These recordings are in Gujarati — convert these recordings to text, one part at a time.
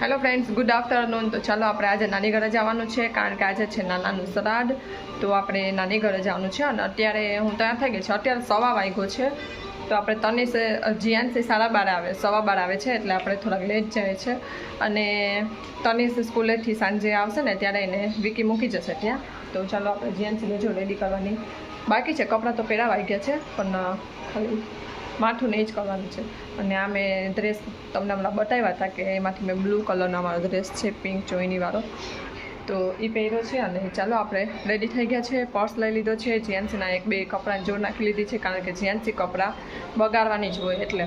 હેલો ફ્રેન્ડ્સ ગુડ આફ્ટરનૂન તો ચાલો આપણે આજે નાની ઘરે જવાનું છે, કારણ કે આજે છે નાનાનું શ્રાદ્ધ. તો આપણે નાની ઘરે જવાનું છે અને અત્યારે હું તૈયાર થઈ ગઈ છું. અત્યારે સવા વાગ્યો છે. તો આપણે તનીસે જીયાનથી સાડા બાર આવે, સવા બાર આવે છે, એટલે આપણે થોડાક લેટ જાય છે. અને તનીસ સ્કૂલેથી સાંજે આવશે ને ત્યારે એને વિકી મૂકી જશે ત્યાં. તો ચાલો આપણે જીયાનસીને જો રેડી કરવાની. બાકી છે, કપડાં તો પહેરાવાઈ ગયા છે, પણ ખાલી માથું ને એ જ કરવાનું છે. અને આ મેં ડ્રેસ તમને હમણાં બતાવ્યા હતા કે એમાંથી મેં બ્લુ કલરનો અમારો ડ્રેસ છે પિંક ચોઈનીવાળો તો એ પહેર્યો છે અને ચાલો આપણે રેડી થઈ ગયા છે. પર્સ લઈ લીધો છે. જીએનસીના એક બે કપડાં જોડ નાખી લીધી છે કારણ કે જીએનસી કપડાં બગાડવાની જ હોય એટલે.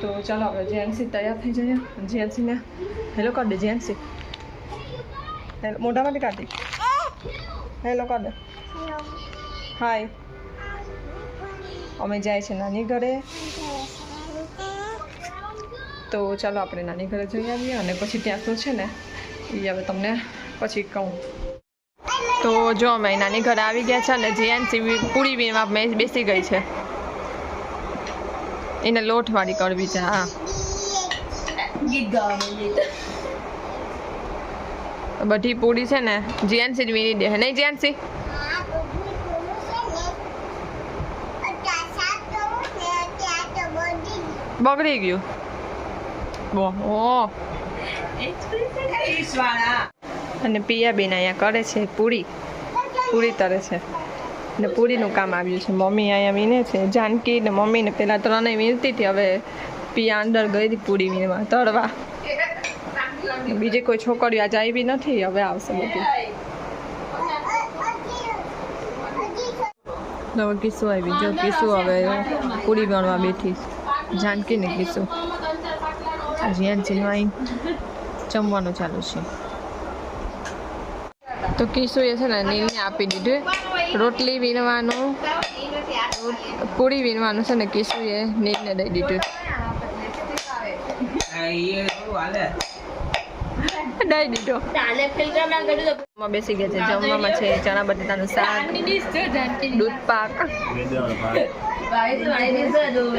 તો ચાલો આપણે જીએનસી તૈયાર થઈ જઈએ. જીએનસીને હેલો કરી દે જીએનસી હેલો મોઢામાંથી કાઢી હેલો કરી દે. હાય અમે જાય છે નાની ઘરે. તો ચાલો આપણે નાની ઘરે જઈ આવીએ અને પછી ત્યાં શું છે ને એ હવે તમને પછી કહું. તો જો અમે નાની ઘરે આવી ગયા છે અને જીએનસી પૂરી વીણવા મેં બેસી ગઈ છે. એને લોટવાળી કરવી છે હા. બધી પૂરી છે ને જીએનસી વીણી દે નહીં જીએનસી બગડી ગયું ઓહો અને પિયાબેન અહીંયા કરે છે પૂરી. પૂરી તરે છે. ને પૂરીનું કામ આવ્યું છે. મમ્મી અહીંયા વીને છે. જાનકી ને મમ્મીને પહેલાં ત્રણેય વીણતી હતી. હવે પિયા અંદર ગઈ હતી પૂરી વીણવા. તળવા. બીજી કોઈ છોકરીઓ આજે આવી નથી. હવે આવશે બધી. નવો કિસ્સો આવી. જો કિસ્સો હવે પૂરી વણવા બેઠી જાનકી નીકળીશું જ્યાં જીનવાઈ જમવાનું ચાલુ છે. તો કિસ્સુએ છે ને નીલને આપી દીધું. રોટલી વીણવાનું, પૂરી વીણવાનું છે ને કિસ્સુએ નીલને દઈ દીધું. દઈ દીધો. બેસી ગયા છે. જમવામાં છે ચણા બટાટાનું શાક દૂધ પાક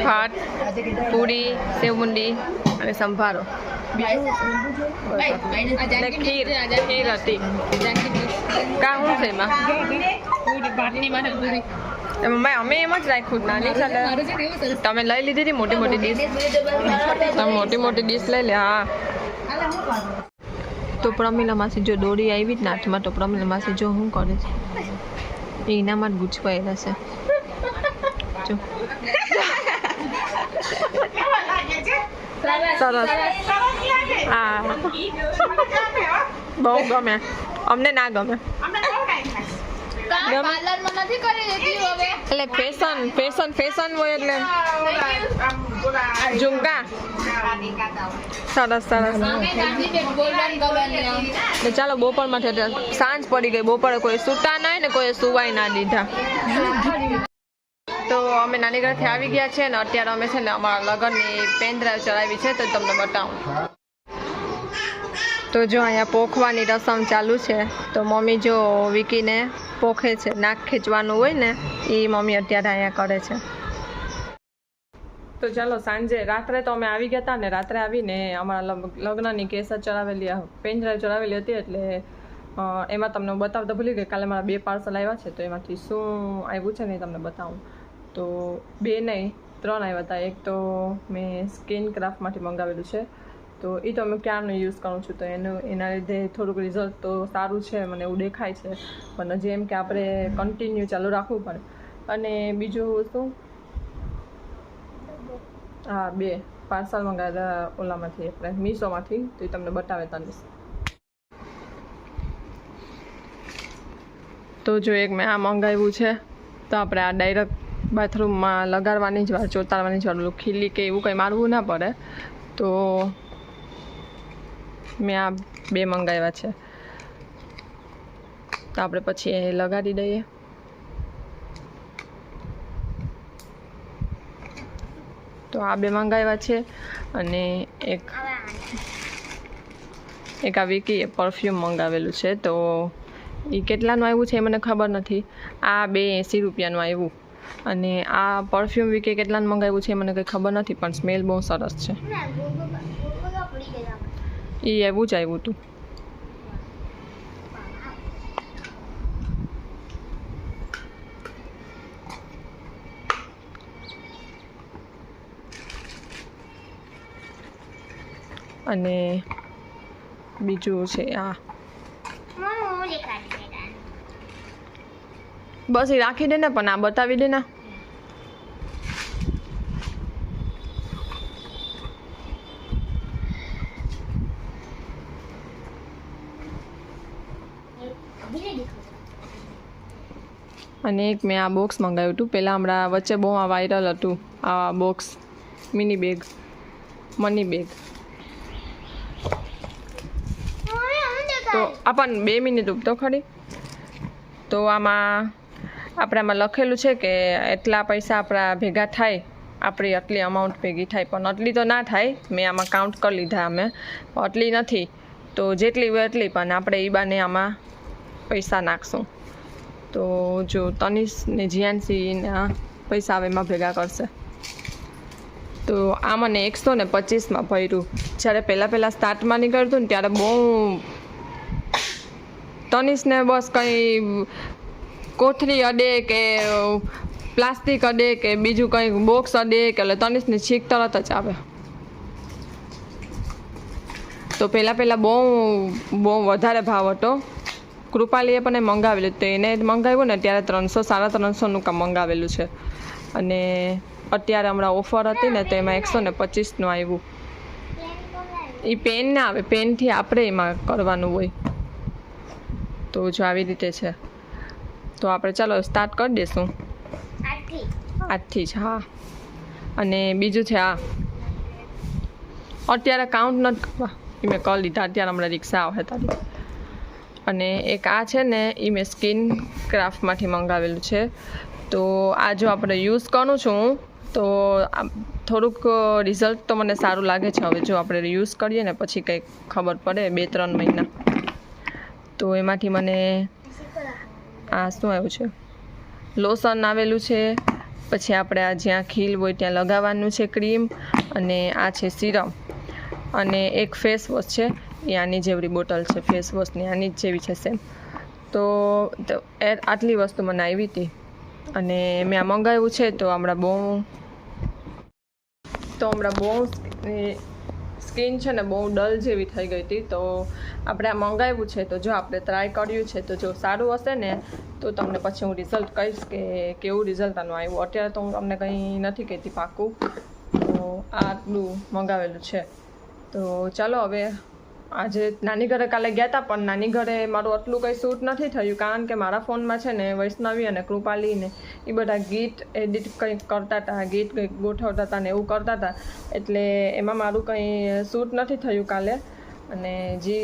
ભાત પૂરી સેવમુંડી અને સંભારો. અને ખીર. ખીર હતી. કા શું છે એમાં? એમાં અમે એમ જ રાખ્યું નાની ચાલે તમે લઈ લીધી હતી મોટી મોટી ડીશ? તમે મોટી મોટી ડીશ લઈ લે હા. તો પ્રમીલા માસી જો દોરી આવી જ ને હાથમાં તો પ્રમીલા માસી જો શું કરે છે? એનામાં જ ગુચવાયેલા છે. જો. સરસ. હા. બહુ ગમે. અમને ના ગમે. પાર્લરમાં નથી કરી દેતી હવે? એટલે ફેશન ફેશન ફેશન હોય એટલે. ઝુમકા. સરસ સરસ. ચાલો બપોરમાં થતા સાંજ પડી ગઈ. બપોરે કોઈ સૂતા નહીં ને કોઈ સુવાય ના દીધા. તો અમે નાની ઘરથી આવી ગયા છે ને અત્યારે અમે છે ને અમારા લગ્નની પેન ડ્રાઈવ ચલાવી છે તો તમને બતાવું. તો જો અહીંયા પોખવાની રસમ ચાલુ છે. તો મમ્મી જો વિકીને પોખે છે, નાક ખેંચવાનું હોય ને એ મમ્મી અત્યારે અહીંયા કરે છે. તો ચાલો, સાંજે રાત્રે તો અમે આવી ગયા હતા ને, રાત્રે આવીને અમારા લગ્નની કેસર ચડાવેલી પેનડ્રાઈવ ચડાવેલી હતી એટલે એમાં તમને બતાવતા ભૂલી ગઈ, કાલે મારા બે પાર્સલ આવ્યા છે, તો એમાંથી શું આવ્યું છે ને તમને બતાવું. તો બે નહીં, ત્રણ આવ્યા હતા. એક તો મેં સ્કિન ક્રાફ્ટમાંથી મંગાવેલું છે તો એ તો અમે ક્યારનો યુઝ કરું છું તો એનું એના લીધે થોડુંક રિઝલ્ટ તો સારું છે, મને એવું દેખાય છે. પણ જેમ કે આપણે કન્ટિન્યુ ચાલુ રાખવું પડે. અને બીજું શું? હા, બે. પાર્સલ મંગાવ્યા ઓલામાંથી આપણે, મીશોમાંથી. તો એ તમને બતાવે તને તો જો એક મેં આ મંગાવ્યું છે, તો આપણે આ ડાયરેક્ટ બાથરૂમમાં લગાડવાની જ વાર ચોતાડવાની જ વાર ખીલી કે એવું કંઈ મારવું ના પડે. તો મેં આ બે મંગાવ્યા છે. તો આપણે પછી એ લગાડી દઈએ. તો આ બે મંગાવ્યા છે અને એક એક આ વિકીએ પરફ્યુમ મંગાવેલું છે. તો એ કેટલાનું આવ્યું છે એ મને ખબર નથી. આ બે એંસી રૂપિયાનું આવ્યું. અને આ પરફ્યુમ વિકે કેટલાનું મંગાવ્યું છે એ મને કંઈ ખબર નથી, પણ સ્મેલ બહુ સરસ છે. એ એવું જ આવ્યું હતું. અને બીજું છે આ. બસ એ રાખી દે ને પણ આ બતાવી દે ને. અને એક મેં આ બોક્સ મંગાવ્યું હતું. પહેલાં હમણાં વચ્ચે બહુ આ વાયરલ હતું આ box mini bag money bag તો આપણ બે મિનિટ ઉભતો ખરી. તો આમાં આપણે આમાં લખેલું છે કે એટલા પૈસા આપણા ભેગા થાય, આપણી આટલી અમાઉન્ટ ભેગી થાય. પણ આટલી તો ના થાય. મેં આમાં કાઉન્ટ કરી લીધા અમે. આટલી નથી. તો જેટલી હોય એટલી, પણ આપણે એ બાને આમાં પૈસા નાખશું. તો જો તનિષ ને જીયાનસીના પૈસા હવે એમાં ભેગા કરશે. તો આ મને એકસો ને પચીસમાં ભર્યું. જ્યારે પહેલાં પહેલાં સ્ટાર્ટમાં નીકળતું ને ત્યારે બહુ તનિષને બસ કંઈ કોથળી અડે કે પ્લાસ્ટિક અડે કે બીજું કંઈ બોક્સ અડે કે એટલે તનિષની છીક તરત જ આવે. તો પહેલાં પહેલાં બહુ બહુ વધારે ભાવ હતો. કૃપાલીએ પણ મંગાવેલું તો એને મંગાવ્યું ને ત્યારે ત્રણસો, સાડા ત્રણસોનું કામ મંગાવેલું છે. અને અત્યારે હમણાં ઓફર હતી ને તો એમાં એકસો ને પચીસનું આવ્યું એ પેન ના આવે, પેનથી આપણે એમાં કરવાનું હોય. તો જો આવી રીતે છે. તો આપણે ચાલો સ્ટાર્ટ કરી દઈશું આજથી જ, હા. અને બીજું છે આ અત્યારે કાઉન્ટ નથી મેં કરી લીધા અત્યારે હમણાં રિક્ષા આવે તારી. અને એક આ છે ને એ મેં સ્કિન ક્રાફ્ટમાંથી મંગાવેલું છે. તો આ જો આપણે યુઝ કરું છું, તો થોડુંક રિઝલ્ટ તો મને સારું લાગે છે. હવે જો આપણે યુઝ કરીએ ને, પછી કંઈક ખબર પડે બે, ત્રણ મહિના. તો એમાંથી મને આ શું આવ્યું છે? લોશન આવેલું છે. પછી આપણે આ જ્યાં ખીલ હોય ત્યાં લગાવવાનું છે ક્રીમ અને આ છે સિરમ. અને એક ફેસ વોશ છે. એ આની જેવડી બોટલ છે ફેસ વોશની આની જ જેવી છે સેમ તો એ આટલી વસ્તુ મને આવી હતી અને મેં આ મંગાવ્યું છે તો હમણાં બહુ તો હમણાં બહુ સ્કિન છે ને બહુ ડલ જેવી થઈ ગઈ હતી. તો આપણે આ મંગાવ્યું છે તો જો આપણે ટ્રાય કર્યું છે તો જો સારું હશે ને તો તમને પછી હું રિઝલ્ટ કહીશ કે કેવું રિઝલ્ટ આનું આવ્યું. અત્યારે તો હું તમને કંઈ નથી કહેતી પાકું તો આટલું મંગાવેલું છે. તો ચાલો હવે આજે નાની ઘરે કાલે ગયા હતા પણ નાની ઘરે મારું આટલું કંઈ શૂટ નથી થયું, કારણ કે મારા ફોનમાં છે ને વૈષ્ણવી અને કૃપાલી ને એ બધા ગીત એડિટ કંઈક કરતા હતા ગીત કંઈક ગોઠવતા હતા ને એવું કરતા હતા એટલે એમાં મારું કંઈ શૂટ નથી થયું કાલે. અને જે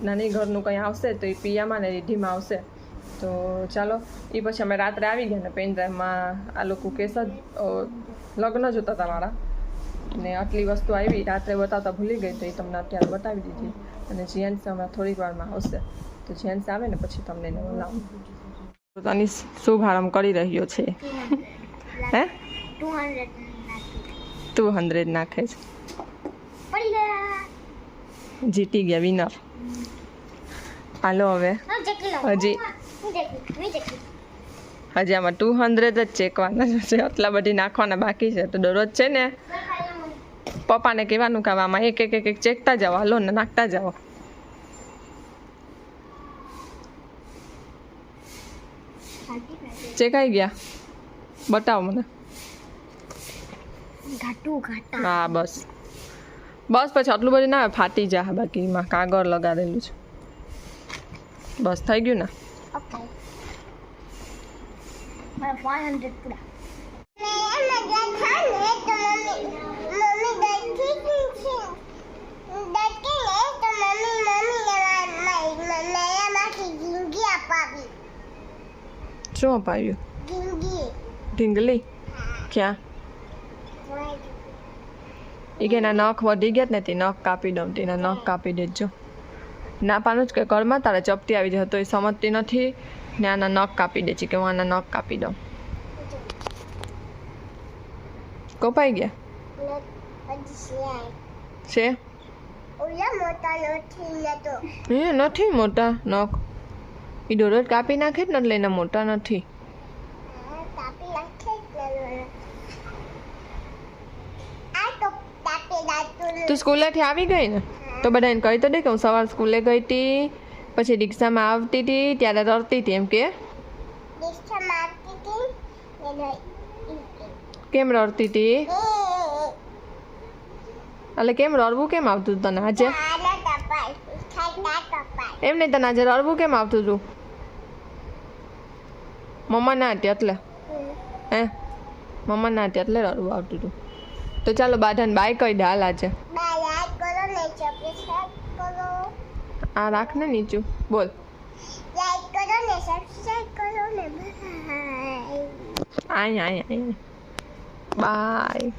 નાની ઘરનું કંઈ આવશે તો એ પિયામાં ને રીઢીમાં આવશે. તો ચાલો એ પછી અમે રાત્રે આવી ગયા ને પેન ડ્રાઈવમાં આ લોકો કેસ જ લગ્ન જોતા હતા મારા. ને આટલી વસ્તુ આવી રાત્રે બતાવતા ભૂલી ગઈ તો એ તમને અત્યારે બતાવી દીધી. અને જીએન્સ હમણાં થોડીક વારમાં આવશે. તો જીએન્સ આવે ને પછી તમને એને બોલાવું. પોતાની શુભારંભ કરી રહ્યો છે. હે? ટુ હંડ્રેડ નાખે છે. જીતી ગયા વિનર હાલો હવે. હજી. હજી આમાં ટુ હંડ્રેડ જ ચેકવાના છે. આટલા બધી નાખવાના બાકી છે. તો દરરોજ છે ને પપ્પાને કહેવાનું કે આમાં એક એક એક એક ચેકતા જાઓ હાલો ને નાખતા જાઓ. ચેકાઈ ગયા? બતાવો મને. હા બસ. બસ પછી આટલું બધું ના આવે, ફાટી જા બાકીમાં. કાગળ લગાડેલું છે. બસ થઈ ગયું ને? મારા ફાઈવ હંડ્રેડ પૂરા. શું અપાવ્યું? ઢીંગલી. ક્યાં? એ કે એના નખ વધી ગયા ને તે નખ કાપી દઉં તેના નખ કાપી દેજો. ના પાનું જ કે ઘરમાં તારે ચપટી આવી જાય તો એ સમજતી નથી ને આના નખ કાપી દે છે કે હું આના નખ કાપી દઉં. કપાઈ ગયા? છે? એ નથી મોટા નખ. એ દરરોજ કાપી નાખે જ એટલે એના મોટા નથી. તો સ્કૂલેથી આવી ગઈ ને? તો બધા એને કહી તો દે કે હું સવાર સ્કૂલે ગઈ હતી પછી રિક્ષામાં આવતી હતી ત્યારે રડતી હતી એમ કે? કેમ રડતી હતી એટલે કેમ રડવું કેમ આવતું હતું તને આજે? એમ નહીં તને આજે રડવું કેમ આવતું હતું મમ્મા ના હતી એટલે. હે? મમ્મા ના હતી એટલે રડવું આવતું હતું તો ચાલો બાધાને બાય કહી દે હાલ આજે. આ રાખ ને નીચું. બોલ. આય આય આય. બાય.